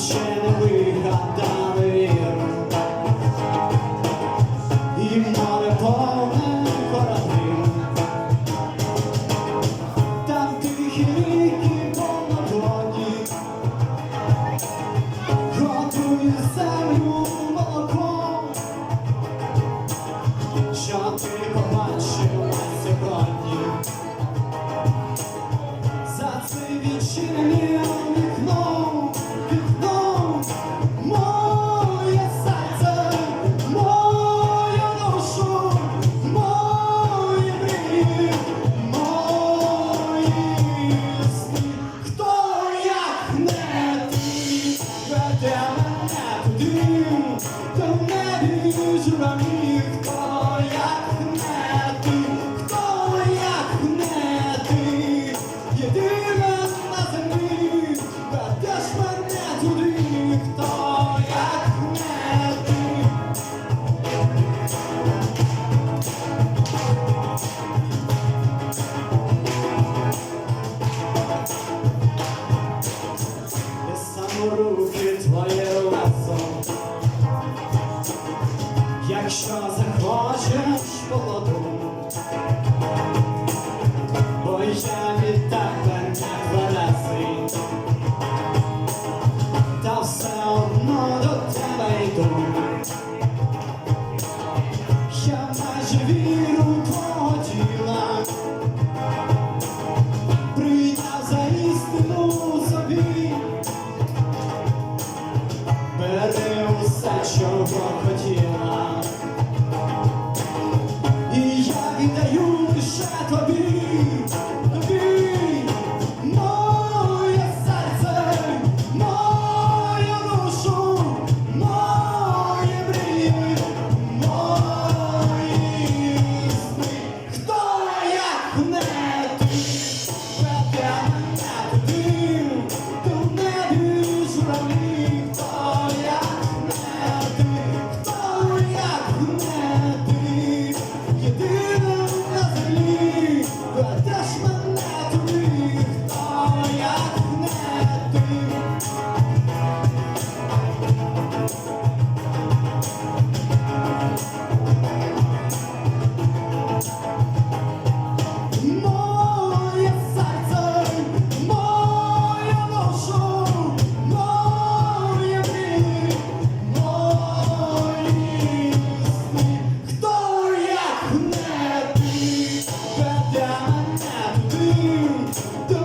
ще не вигадали, і море повне кораблів, там тихі ріки по ладоні, готує землю молоком, що ти помагаєш. що захочеш, поводу, бо я Brasil!